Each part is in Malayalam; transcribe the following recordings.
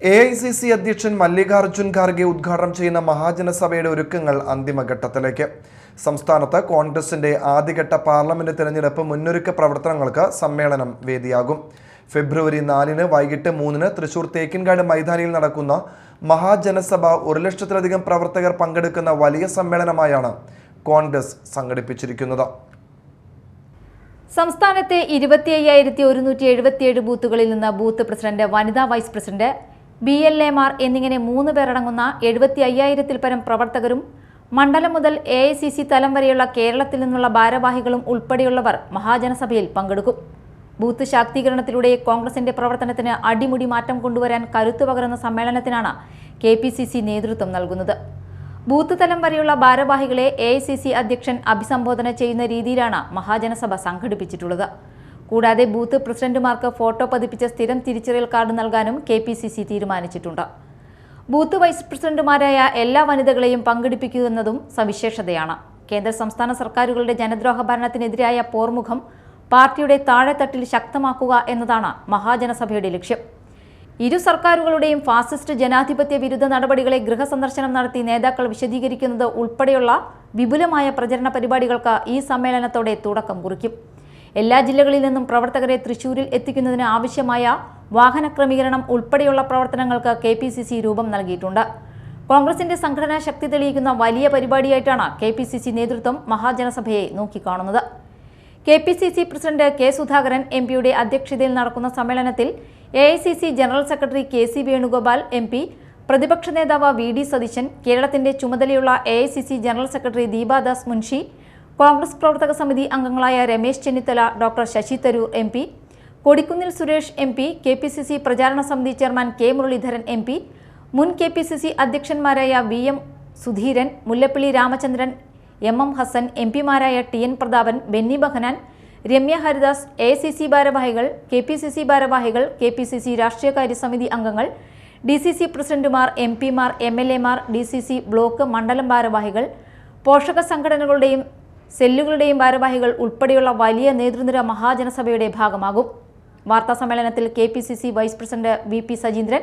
എ ഐ സി സി അധ്യക്ഷൻ മല്ലികാർജുൻ ഖാർഗെ ഉദ്ഘാടനം ചെയ്യുന്ന മഹാജനസഭയുടെ ഒരുക്കങ്ങൾ അന്തിമഘട്ടത്തിലേക്ക്. സംസ്ഥാനത്ത് കോൺഗ്രസിന്റെ ആദ്യഘട്ട പാർലമെന്റ് തെരഞ്ഞെടുപ്പ് മുന്നൊരുക്ക പ്രവർത്തനങ്ങൾക്ക് സമ്മേളനം വേദിയാകും. ഫെബ്രുവരി നാലിന് വൈകിട്ട് മൂന്നിന് തൃശൂർ തേക്കിൻകാട് മൈതാനിയിൽ നടക്കുന്ന മഹാജനസഭ ഒരു ലക്ഷത്തിലധികം പ്രവർത്തകർ പങ്കെടുക്കുന്ന വലിയ സമ്മേളനമായാണ് കോൺഗ്രസ് സംഘടിപ്പിച്ചിരിക്കുന്നത്. സംസ്ഥാനത്തെ ഇരുപത്തി അയ്യായിരത്തി ഒരുന്നൂറ്റി എഴുപത്തിയേഴ് ബൂത്തുകളിൽ നിന്ന് ബൂത്ത് പ്രസിഡന്റ് വനിതാ വൈസ് പ്രസിഡന്റ് ബി എൽ എമാർ എന്നിങ്ങനെ മൂന്ന് പേരടങ്ങുന്ന എഴുപത്തി അയ്യായിരത്തിൽ പരം പ്രവർത്തകരും മണ്ഡലം മുതൽ എ ഐ സി സി തലം വരെയുള്ള കേരളത്തിൽ നിന്നുള്ള ഭാരവാഹികളും ഉൾപ്പെടെയുള്ളവർ മഹാജനസഭയിൽ പങ്കെടുക്കും. ബൂത്ത് ശാക്തീകരണത്തിലൂടെ കോൺഗ്രസിന്റെ പ്രവർത്തനത്തിന് അടിമുടി മാറ്റം കൊണ്ടുവരാൻ കരുത്തു പകരുന്ന സമ്മേളനത്തിനാണ് കെ പി സി സി നേതൃത്വം നൽകുന്നത്. ബൂത്ത് തലം വരെയുള്ള ഭാരവാഹികളെ എ ഐ സി സി അധ്യക്ഷൻ അഭിസംബോധന ചെയ്യുന്ന രീതിയിലാണ് മഹാജനസഭ സംഘടിപ്പിച്ചിട്ടുള്ളത്. കൂടാതെ ബൂത്ത് പ്രസിഡന്റുമാർക്ക് ഫോട്ടോ പതിപ്പിച്ച സ്ഥിരം തിരിച്ചറിയൽ കാർഡ് നൽകാനും കെ തീരുമാനിച്ചിട്ടുണ്ട്. ബൂത്ത് വൈസ് പ്രസിഡന്റുമാരായ എല്ലാ വനിതകളെയും പങ്കെടുപ്പിക്കുന്നതും സവിശേഷതയാണ്. കേന്ദ്ര സംസ്ഥാന സർക്കാരുകളുടെ ജനദ്രോഹ ഭരണത്തിനെതിരായ പോർമുഖം പാർട്ടിയുടെ താഴെത്തട്ടിൽ ശക്തമാക്കുക എന്നതാണ് മഹാജനസഭയുടെ ലക്ഷ്യം. ഇരു സർക്കാരുകളുടെയും ഫാസിസ്റ്റ് ജനാധിപത്യ വിരുദ്ധ നടപടികളെ ഗൃഹസന്ദർശനം നടത്തി നേതാക്കൾ വിശദീകരിക്കുന്നത് ഉൾപ്പെടെയുള്ള വിപുലമായ പ്രചരണ പരിപാടികൾക്ക് ഈ സമ്മേളനത്തോടെ തുടക്കം കുറിക്കും. എല്ലാ ജില്ലകളിൽ നിന്നും പ്രവർത്തകരെ തൃശൂരിൽ എത്തിക്കുന്നതിന് ആവശ്യമായ വാഹന ക്രമീകരണം ഉൾപ്പെടെയുള്ള പ്രവർത്തനങ്ങൾക്ക് കെ പി സി സി രൂപം നൽകിയിട്ടുണ്ട്. കോൺഗ്രസിന്റെ സംഘടനാ ശക്തി തെളിയിക്കുന്ന വലിയ പരിപാടിയായിട്ടാണ് കെ പി സി സി നേതൃത്വം മഹാജനസഭയെ നോക്കിക്കാണുന്നത്. K P C C president K Sudhakaran M പിയുടെ അധ്യക്ഷതയിൽ നടക്കുന്ന സമ്മേളനത്തിൽ A I C C general secretary K C Venugopal M P പ്രതിപക്ഷ നേതാവ് വി ഡി സതീശൻ കേരളത്തിന്റെ ചുമതലയുള്ള A I C C general secretary Deepadas Munshi Congress പ്രവർത്തക സമിതി അംഗങ്ങളായ Ramesh Chennithala doctor Shashi Tharoor M P Kodikunnil Suresh M P K P C C പ്രചാരണ സമിതി chairman K Muraleedharan M P മുൻ K P C C അധ്യക്ഷന്മാരായ V M Sudheeran Mullappally Ramachandran M M Hassan M പിമാരായ T N Prathapan Benny Behanan Ramya Haridas A C C ഭാരവാഹികൾ കെ പി സി സി ഭാരവാഹികൾ കെ പി സി സി രാഷ്ട്രീയകാര്യ സമിതി അംഗങ്ങൾ ഡി സി സി പ്രസിഡന്റുമാർ എം പിമാർ എം എൽ എമാർ ഡി സി സി ബ്ലോക്ക് മണ്ഡലം ഭാരവാഹികൾ പോഷക സംഘടനകളുടെയും സെല്ലുകളുടെയും ഭാരവാഹികൾ ഉൾപ്പെടെയുള്ള വലിയ നേതൃനിര മഹാജനസഭയുടെ ഭാഗമാകും. വാർത്താ സമ്മേളനത്തിൽ K P C C vice president V P Sajeendran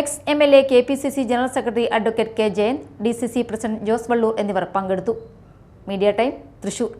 ex M L A K P C C general secretary advocate K Jayan D C C president Jose Vallur എന്നിവർ പങ്കെടുത്തു. Media time Thrissur.